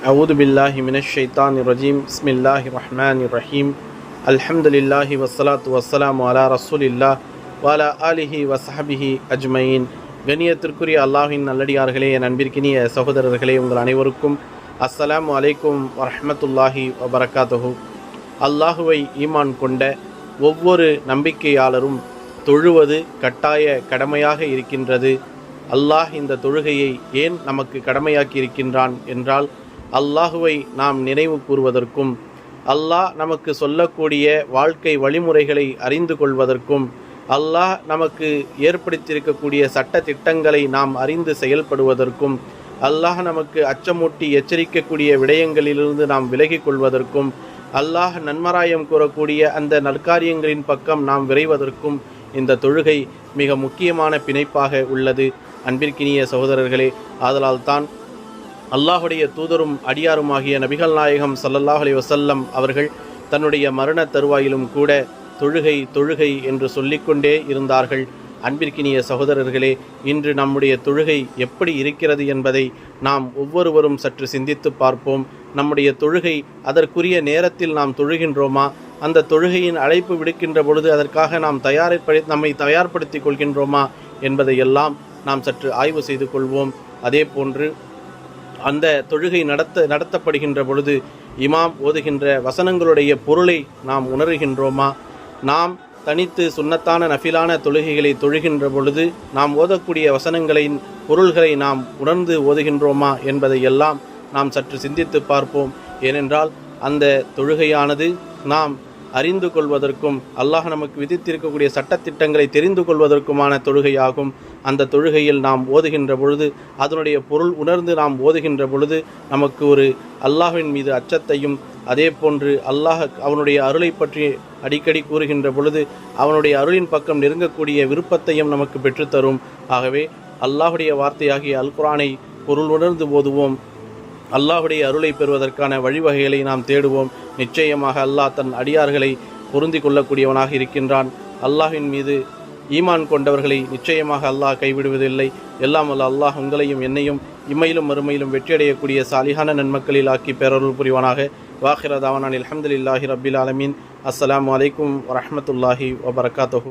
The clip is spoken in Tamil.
أعوذ بالله من الشيطان الرجيم بسم الله الرحمن الرحيم الحمد لله والصلاة والسلام على رسول الله وعلى آله وصحبه أجمعين கண்ணியத்திற்குரிய அல்லாஹின் நல்லடியார்களே என் அன்பிற்கினிய சகோதரர்களே உங்கள் அனைவருக்கும் அஸ்ஸலாமு அலைக்கும் வரஹ்மத்துல்லாஹி வபரகாத்துஹு அல்லாஹுவை ஈமான் கொண்ட ஒவ்வொரு நம்பிக்கையாளரும் தொழுவது கட்டாய கடமையாக இருக்கின்றது அல்லாஹ் இந்த தொழுகையை ஏன் நமக்கு கடமையாக்கி இருக்கின்றான் என்றால் அல்லாஹுவை நாம் நினைவு கூறுவதற்கும் அல்லாஹ் நமக்கு சொல்லக்கூடிய வாழ்க்கை வழிமுறைகளை அறிந்து கொள்வதற்கும் அல்லாஹ் நமக்கு ஏற்படுத்தியிருக்கக்கூடிய சட்ட திட்டங்களை நாம் அறிந்து செயல்படுவதற்கும் அல்லாஹ் நமக்கு அச்சமூட்டி எச்சரிக்கக்கூடிய விடயங்களிலிருந்து நாம் விலகிக் கொள்வதற்கும் அல்லாஹ் நன்மராயம் கூறக்கூடிய அந்த நற்காரியங்களின் பக்கம் நாம் விரைவதற்கும் இந்த தொழுகை மிக முக்கியமான பிணைப்பாக உள்ளது. அன்பிற்கினிய சகோதரர்களே ஆதலால் தான் அல்லாஹுடைய தூதரும் அடியாருமாகிய நபிகள் நாயகம் சல்லல்லாஹ் அலி வசல்லம் அவர்கள் தன்னுடைய மரண தருவாயிலும் கூட தொழுகை தொழுகை என்று சொல்லிக்கொண்டே இருந்தார்கள். அன்பிற்கினிய சகோதரர்களே இன்று நம்முடைய தொழுகை எப்படி இருக்கிறது என்பதை நாம் ஒவ்வொருவரும் சற்று சிந்தித்து பார்ப்போம். நம்முடைய தொழுகை அதற்குரிய நேரத்தில் நாம் தொழுகின்றோமா? அந்த தொழுகையின் அழைப்பு விடுக்கின்ற பொழுது அதற்காக நாம் தயாரிப்ப நம்மை தயார்படுத்திக் கொள்கின்றோமா என்பதையெல்லாம் நாம் சற்று ஆய்வு செய்து கொள்வோம். அதே போன்று அந்த தொழுகை நடத்த நடத்தப்படுகின்ற பொழுது இமாம் ஓதுகின்ற வசனங்களுடைய பொருளை நாம் உணர்கின்றோமா? நாம் தனித்து சுன்னத்தான நஃபிலான தொழுகைகளை தொழுகின்ற பொழுது நாம் ஓதக்கூடிய வசனங்களின் பொருள்களை நாம் உணர்ந்து ஓதுகின்றோமா என்பதையெல்லாம் நாம் சற்று சிந்தித்து பார்ப்போம். ஏனென்றால் அந்த தொழுகையானது நாம் அறிந்து கொள்வதற்கும் அல்லாஹ் நமக்கு விதித்திருக்கக்கூடிய சட்டத்திட்டங்களை தெரிந்து கொள்வதற்குமான தொழுகையாகும். அந்த தொழுகையில் நாம் ஓதுகின்ற பொழுது அதனுடைய பொருள் உணர்ந்து நாம் ஓதுகின்ற பொழுது நமக்கு ஒரு அல்லாஹ்வின் மீது அச்சத்தையும் அதே போன்று அல்லாஹ் அவனுடைய அருளை பற்றி அடிக்கடி கூறுகின்ற பொழுது அவனுடைய அருளின் பக்கம் நெருங்கக்கூடிய விருப்பத்தையும் நமக்கு பெற்றுத்தரும். ஆகவே அல்லாஹுடைய வார்த்தையாகிய அல் குரானை பொருள் உணர்ந்து ஓதுவோம். அல்லாஹுடைய அருளை பெறுவதற்கான வழிவகைகளை நாம் தேடுவோம். நிச்சயமாக அல்லாஹ் தன் அடியார்களை பொருந்தி கொள்ளக்கூடியவனாக இருக்கின்றான். அல்லாஹின் மீது ஈமான் கொண்டவர்களை நிச்சயமாக அல்லாஹ் கைவிடுவதில்லை. எல்லாம் அல்ல அல்லாஹ் உங்களையும் என்னையும் இம்மையிலும் மறுமையிலும் வெற்றியடையக்கூடிய சாலிகான நன்மக்களில் ஆக்கி பேரருள் புரிவானாக. வாஹிரதாவான் அலமதுல்லாஹி ரபில் ஆலமீன். அஸ்லாம் அலைக்கும் வரமத்துல்லாஹி வபரகாத்துஹு.